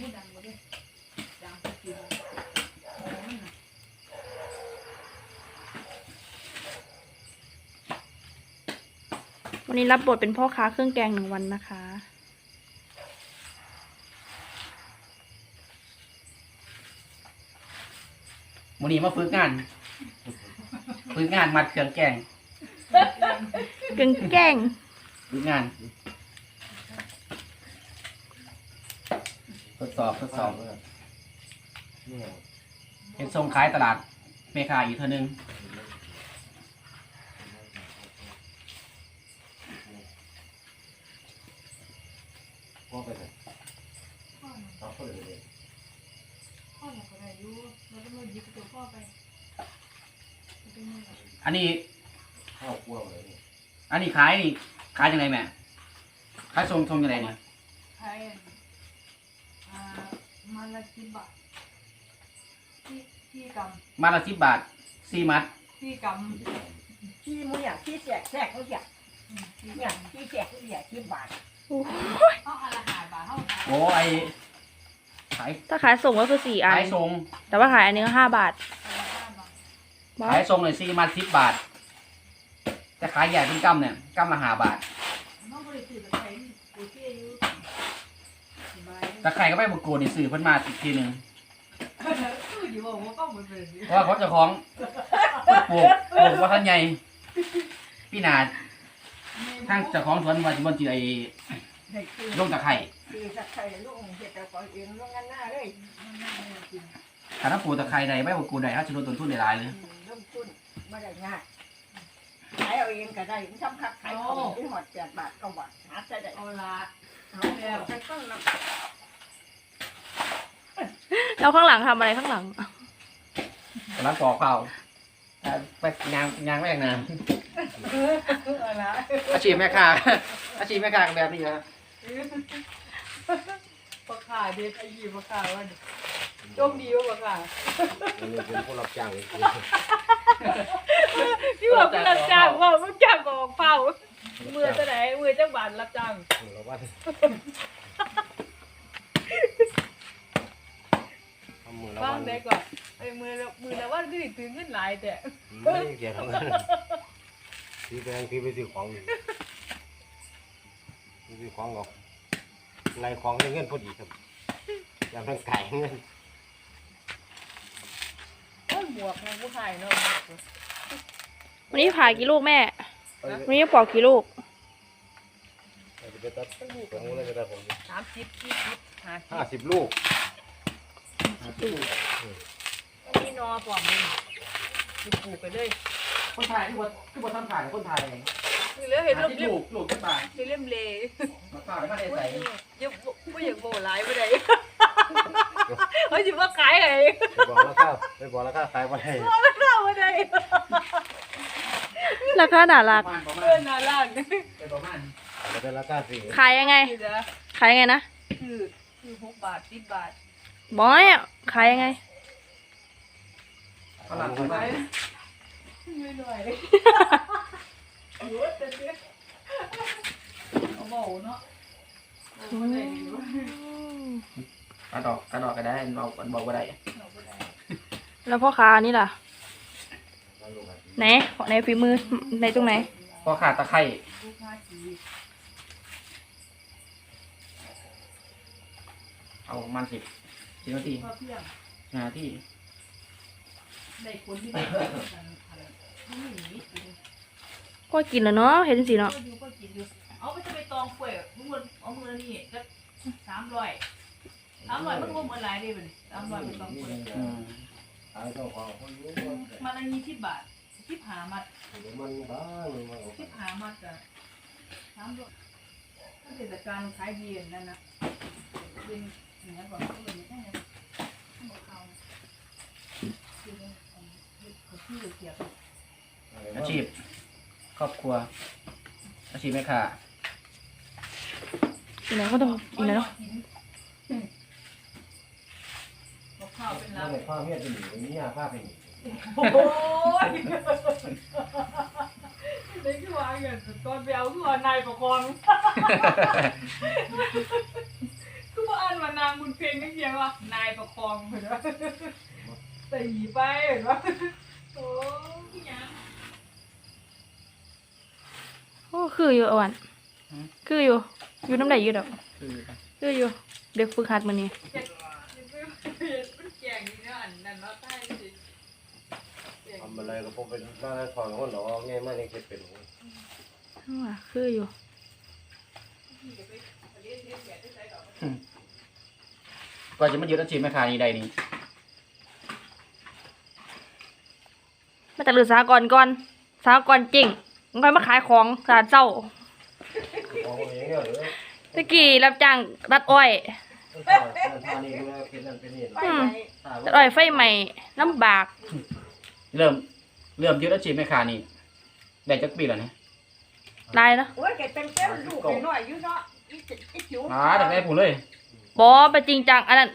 หูดังหมดเลยดังไปกินโอ้มันน่ะวันนี้รับบทเป็นพ่อค้าเครื่องแกงหนึ่งวันนะคะมื้อนี้มาฝึกงานฝึกงานมัดเครื่องแกงเครื่องแกงฝึกงาน ทด สอบทดสอบเนี่ยเห็นส่งขายตลาดเมคาอีกเท่านึงพ่อไปไหนพ่อน่ะเอาพ่อไปเลยพ่อน่ะก็ได้อยู่แล้วก็มาหยิบตัวพ่อไปมันเป็นยังไงอันนี้ข้าวคั่วเลยนี่อันนี้ขายนี่ขายยังไงแม่ขายทรงทรงยังไงเนี่ยใช่อ่า มันละสิบบาทที่ที่กมัดละสิบบาทสี่มัดำที่กที่มึงอยากที่แจกแจกเขาอยากำอืมที่อยากกำที่แจกเขาอยากที่บาทเอาอันละห้าบาทเท่ากันโอ้ไอขายถ้าขายส่งก็คือสี่อัน ขายทรงแต่ว่าขายอันนี้ก็ห้าบาทอันละห้าบาทบอขายสทรงเลยสี่มัดสิบบาท แต่ขายใหญ่เป็นกำเนี่ยกำละห้าบาท น้องบริสุทธิ์ใช้โอเคอยู่ สบายแต่ใครก็ไม่บอกโกนี่สื่อเพิ่นมาอีกทีหนึ่งคืออยู่ว่าว่าก็เหมือนเดิมเพราะว่าเขาเจะของปลูกปลูกว่าท่านใหญ่พี่นาทั้งเจ้าของสวนว่าจะบนจีไอเด็กคือลงตะไคร่คือสักใครลูกเห็ดแต่ก่อนเองลูกงั้นหน้าเลยมันน่าจะกินถ้าถ้าปลูกตะไคร่ใดไม่บอกกูใดเขาจะลดต้นทุนได้หลายเลยลงทุนไม่ได้ง่ายขายเอาเองก็ได้ทำคักขายของที่หอดแปดบาทก็บาทหาใช้ได้เอาละเอาแล้วใช้ต้นละ แล้วข้างหลังทำอะไรข้างหลังกำลังปอกเปล่าแต่ไปยางยางแม่งนะเอาละอาชีพแม่ค้าอาชีพแม่ค้าก็แบบนี้นะปลาขาเด็ดไอ้ยี่ปลาขาว่าโชคดีว่าปลาขาอันนี้เป็นผู้รับจ้างจริงพี่ว่าเป็นรับจ้างว่ามันจ้างกองเผามือจะไหนมือจ้างบานรับจ้างๆเราว่าทำมือ ละบ้าวังนได้ก่อนไอ้มือมือละว่าคือถึงเงินหลายแต่ไม่ได้เกี่ยวกับเงินซื้อแพงซื้อไปซื้อของอยู่ซื้อของกับไล่ของได้เงินพอดีครับยามทั้งไก่เงินโอ้ยหมวกนะผู้ชายเนาะวันนี้ผ่ากี่ลูกแม่ วันนี้ปอกกี่ลูกจะไปตัดของอะไรก็ได้ผมสามสิบสี่สิบห้าสิห้าบสิบลูก นี่นอปลอมเลยปลูกไปเลยคนไทยที่บนที่บนทำขายคนไทยคือแล้วเห็นหาเล่มที่เล่มลูกลูกขึ้นมาเห็นเล่มเลมาขายมาได้ใส่ยังไม่อยากโบหลายไปไหนเฮ้ยจิว่าขายไงไปบอกราคาไปบอกราคาขายมาได้เข้าไปไหนราคาหนารักประมาณประมาเพื่อณนน่ารักไปประมาณไม่ได้ราคาสี่ขายยังไงคือนะขายยังไงนะ คือคือหกบาทสิบบาท บอยอะขายยังไงตลาดประมาณไม่หน่อยเอาแต่เด็กเอาเบาเนาะเอาบ่ได้อยู่กระดอกกระดอกก็ได้เราบอกว่าได้เอาบ่ได้แล้วพ่อค้านี่ล่ะไหนในฝีมือในตรงไหนพอขาดตะไคร่ลูกค้าสีเอาประมันสิบ สิบนาทีพ่อเพียงนาทีได้คนที่ได้ไม่หนีก็กินแล้วเนาะเห็นสิเนาะก็อยู่ก็กินอยู่เอาไปจะไปตองกล้วยมึงมันเอามือนี่ก็สามร้อยสามร้อยมันรวมอะไรได้บ่นี่สามร้อยเป็นตองกล้วยอืมขายต้องของคนรู้ว่ามันละยี่สิบบาทสิบหามัดมันบ้ามันมาสิบหามัดอะสามร้อยถ้าเทศกาลขายดีอย่างนั้นนะเป็น อนก็เลยไม่ได้ข้าวข้าวคือเขาชื่อเกี่ยวกับอาชีพ ครอบครัว อาชีพแม่ค้ากินแล้วก็ต้องกินแล้วเนาะบอกข้าวเป็นถ้าลาบในผ้าเมียจะหนีนี่ยผ้าเป็นโอ้ยนี่คือว่าอย่างตอนไปเอาคือว่านายประกอง คือว่าอ่านว่านางบุญเพงไม่เพียงว่านายประคองเหมือนว่าตีไปเหมือนว่าโอ้ยยังโอ้คืออยู่อ่อนคืออยู่ อยู่น้ำไหลอยู่ดอกคือคืออยู่ เด็กฝึกหัดมื้อนี้เจ็ดเป็นแกงนี่เนาะอันนั้นเนาะใต้สิทำอะไรก็พวกเป็นบ้านถอนคนหนอง่ายมากยังเก็บเป็นว่าคืออยู่ กว่าจะมายึดอาชีพแม่ค้านี้ได้นี่มาจากเรือสากรก่อนสากรจริงมันค่อยมาขายของสารเจ้าของเองเนี่ยหรือตะกี้รับจ้างรัดอ้อยทานี่ก็เป็นนั่นเป็นนี่ไปไหนรัดอ้อยไฟใหม่ลำบาก เริ่ม เริ่มยึดอาชีพแม่ค้านี่ได้จักปีแล้วเนี่ยได้เนาะโอ้ยแกเป็นแก้วลูกไปหน่อยอยู่เนาะอีจิอีจิ๋วอ่าแต่ได้ผมเลย บอไปจริงจังอันนั้น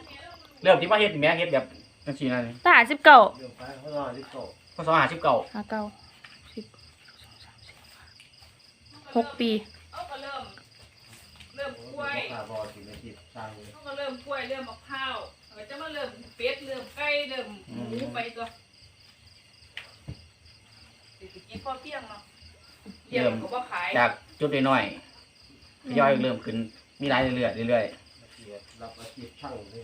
เริ่มที่ว่าเฮ็ดแม่เฮ็ดแบบจังซี่นั่นทหารสิบเก้าเดี๋ยวไปเขานอนที่โต๊ะพศห้าสิบเก้าห้าเก้าสิบหกปีเขาก็เริ่ม เริ่มกล้วยขาบอสิในจิตสร้างเลยเขาก็เริ่มกล้วยเริ่มมะพร้าวเขาจะมาเริ่มเป็ดเริ่มไก่เริ่มหมูไปตัวเศรษฐกิจพอเพียงเนาะเลี้ยงก็บ่ขายจากจุดน้อยๆทยอยเริ่มขึ้นมีรายเรื่อยๆเรื่อย รับอาชีพช่างเลย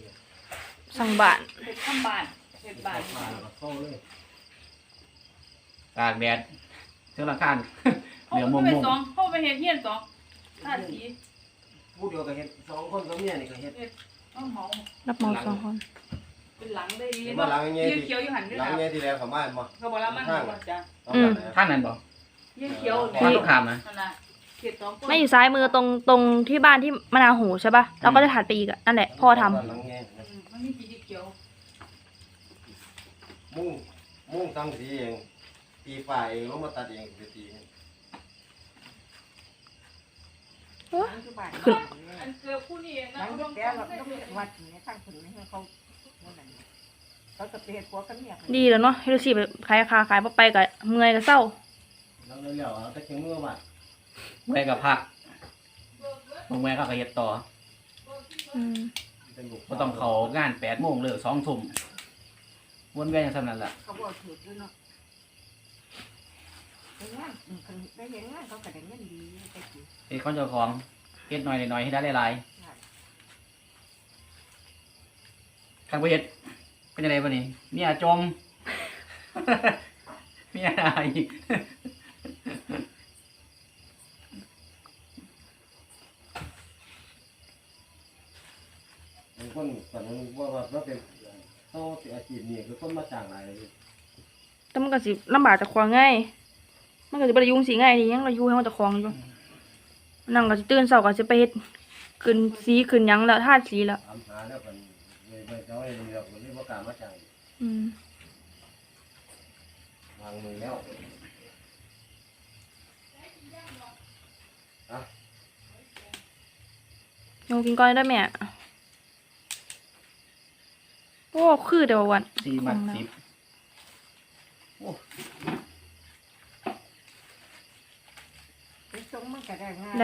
สั่งบ้านเฮ็ดทำบ้านเฮ็ดบ้านมาแล้วก็เข้าเลยๆตากแดดเท่าหลังคาน เขาเหลือไปมุมไปมุมสองเขาไปเฮ็ดเฮียนสองท่าสีผู้เดียวก็เฮ็ดสองคนก็เมียนี่ก็เฮ็ดต้องเหมารับเหมาสองคนเป็นหลังได้ดีมาหลังเงี้ยยืนเขียวอยู่หันด้วยหลังนะเงี้ยที่แล้วเขามาบ่เขาบอกแล้วมันบอกจ้ะต้องการนะท่านนั้นบอกยืนเขียวท่านต้องขามนะนั่นน่ะ เขียดสองคนไม่อยู่ซ้ายมือตรงตรงที่บ้านที่มะนาวหูใช่ปะเราก็จะถัดไปอีกอะนั่นแหละพ่อทำหลังเงี้ยอืมมันมีสีเขียวมุ่งมุ่งตั้งสีเองตีฝ่ายเองลงมาตัดเองไปตีปัจจุบันขึ้นอันเกือบผู้นี้นะหลังเขาจาต้อกงแก้วเราต้องวัดนี้ตั้งถึงให้เขาเขาจะเปลี่ยนหัวกันเนี่ยดีแล้วเนาะให้ดูสิไปขายคาขายบ่ไปกับเมื่อยกับเศร้า แล้วเร็วๆแต่เก่งมือบ่ แม่กับพักบางแม่ก็ขยัดต่ออืมเป็นลูกก็ต้องเขางานแปดโมงเลิกสองทุ่มวนเวียนอย่างนั้นแหละเขาบอกถูกด้วยเนาะเป็นงานได้เห็นงานเขาก็ได้เงินดีไปกี่เฮ็ดของเจ้าของเฮ็ดหน่อยหน่อยๆให้ได้หลายๆทางประเฮ็ดเป็นยังไงบ้านี้เมียจม เมียอะไรอีก เป็นคนตอนนั้นว่าว่าเป็น เขาอาชีพนี่คือคนมาจ้างหลายเลยแต่มันก็สิลำบากจากควางง่ายมันก็สิบ่ได้ยุ่งสีง่ายดียังเราอยู่ให้มันจะคลองอยู่นั่งก็สิตื่นเช้าก็สิไปเฮ็ดขึ้นสีขึ้นหยังแล้วทาสีแล้วถามหาแล้วกันเลยไปเขาให้เลือกคนที่ประกล้าศมาจ้างอืมวางมือแล้วโยกินก้อนได้ไหมอะโอ้คือเดี๋ยววันสี่มัดสิบไปส่งมันก็ได้ง่าย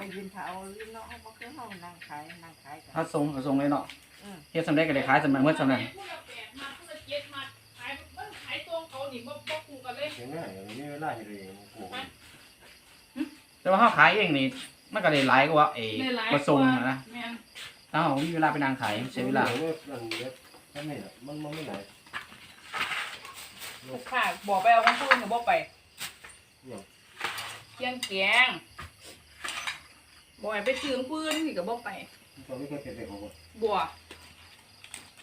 ไปยืนเท้ายืนเนาะเขาบอกเขานั่งขายนั่งขายกันถ้าทรงก็ทรงเลยเนาะอืมเฮ็ดสำเร็จก็ได้ขายสำเร็จเมื่อสำเร็จผู้ละแปดมาผู้ละเจ็ดมาขายมันขายตรงเขานี่บ่บ่คู่กันเลยเห็นไหมมีเวลาอยู่เลยกูแต่ว่าเขาขายเองนี่มันก็ได้หลายกว่าเอในหลายกว่าทรงนะแม่นถ้าเขามีเวลาไปนั่งขายเสียเวลามันเยอะใช่ไหมมันมันไม่ไหนลูกค้าบอกไปเอาของผู้อื่นก็บ่ไปเคียงแกงบ่ให้ไปซื้อของผู้อื่นนี่ก็บ่ไปตอนนี้ก็เก็บไปของบัว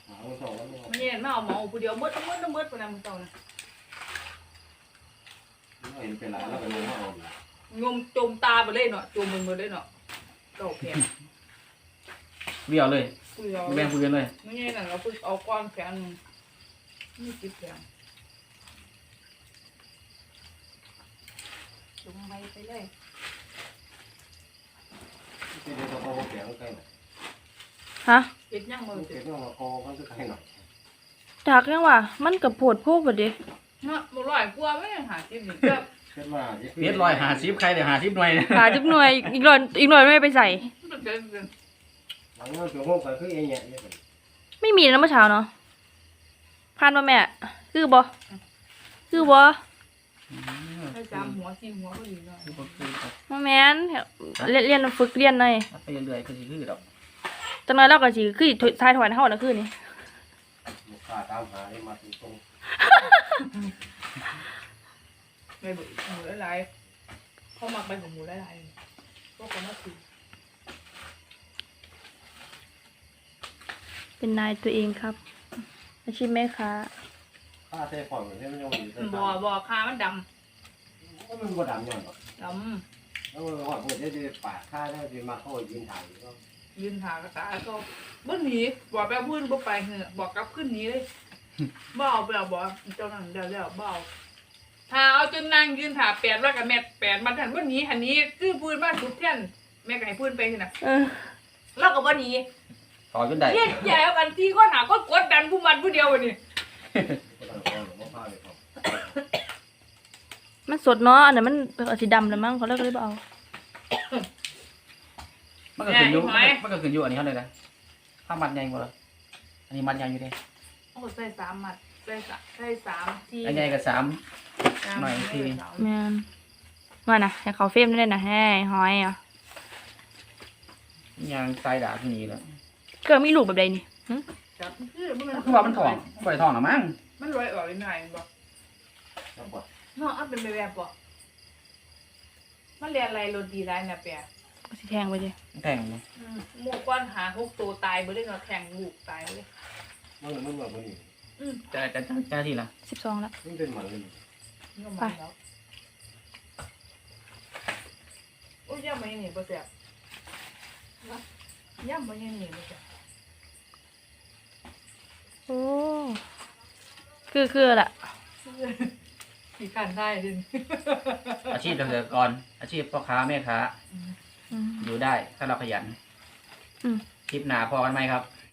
หาสองวันมันเย็นมาเอาหมอผู้เดียวหมดเอาหมดเอาหมดปานนั้นมื้อเช้านะเห็นเป็นหลายแล้วก็เลยมาเอางมจมตาไปเลยเนาะจมมันหมดเลยเนาะเก่าแพงเบี้ยวเลย ผู้เดียวแบ่งปืนเลยไม่ใช่นั่นเราเพิ่งเอาก้อนแขนหนึ่งนี่จิบแขนจุงไปไปเลยที่เดียวก็พอแข็งใกล้หน่อยฮะเก็บย่างมือเก็บเรื่องคอเขาจะใกล้หน่อยจากยังว่ามันกับโพดโพกบ่เด้เนาะบ่ร้อยกว่าไม่หาจิบนี่ก็เก็บมาเฮ็ดร้อยหาสิบใครเดี๋ยวหาสิบหน่วยหาจักหน่วยอีกหน่อยอีกหน่อยไม่ไปใส่มันเป็น หลังนั้นตัวห้องไปคือเองเนี่ยเนี่ยมไม่มีนะเมื่อเช้าเนาะผ่านมาแม่ คือบ่คือบ่ให้สามหัวสี่หัวก็ดีหน่อยคือบ่คือครับมาแม่นเรียนเรียนฝึกเรียนหน่อยถ้าไปเรื่อยๆก็สิคือดอกจังน้อยเราก็สิคือทายถอยเฮาน่ะคือนี่ลูกค้าตามหาได้มาถึงตรงไม่เบื่อหมูหลายๆเขามักไปของหมูหลายๆพวกคนน่ากิน เป็นนายตัวเองครับ อาชีพแม่ค้าค่าเทฟอนเหมือนที่มันยังอยู่ในบ่อบ่อคามันดก็มันบ่ดำเนี่ยหรอกำดแล้วมันว่าเพื่อนจะได้ปาดค่าได้จะมาเข้ายืนถ่ายก็ำยืนหากระตาก็บ่หนีบอกไปพื้นบ่ไปเหอะบอกกลับขึ้นหนี้เลยบ่เอาไปเอาบ่เจ้านั่นเดี๋ยวเดี๋ยวบ่เอาถ้าเอาจนนางยืนถ่าแปดว่ากับแม่แปดมันทันบ่หนีหันนี้คือพื้นบ้านทุกเที่ยนแม่ก็ให้พื้นไปสินะเออ เราก็บ่หนี ต่อจนได้เฮ็ดใหญ่เอากันที่ก็หาก็กดดันผู้มันผู้เดียววันนี้ก็ต้องเอาหลวงพ่อพาเลยครับมันสดเนาะอันนั้นมันเป็นสีดำแล้วมั้งเขาเลิกเลยบ่เอามันก็ขึ้นอยู่มันก็ขึ้นอยู่อันนี้เท่าเลยนะถ้ามัดใหญ่บ่ล่ะอันนี้มัดใหญ่อยู่เด้โอ้ใส่สามมัดใส่สามใส่สามทีอันใหญ่ก็สามหน่อยทีแม่นว่านะให้เขาเฟรมได้นะให้หอยอะยางทรายดาที่นี่แล้ว เกิดมีลูกแบบใดนี่หึจับคือมันคือว่ามันท้องบ่ได้ท้องหรอมั้งมันลอยออกเลยหน่อยบ่แล้วก็เนาะเอาเป็นแบบแบบบ่มันเรียนอะไรโรดีไรนะแปะก็สิแทงไปดิแทงเนาะหมูก้อนหาหกตัวตายบ่ได้เนาะแข่งลูกตายเลยมันมันแบบนี้อืมจะจะจะจะที่ละสิบสองแล้วมันเป็นหมันเลยนี่ก็มาแล้วโอ้ยย่ำมาอย่างนี้บ่แซ่บย่ำมาอย่างนี้บ่แซ่บ โอ้คือคือล่ะขี้ขันได้ดิอาชีพเกษตรกร อาชีพพ่อค้าแม่ค้าอืมอยู่ได้ถ้าเราขยัน อืม คลิปหนาพอกันไหมครับ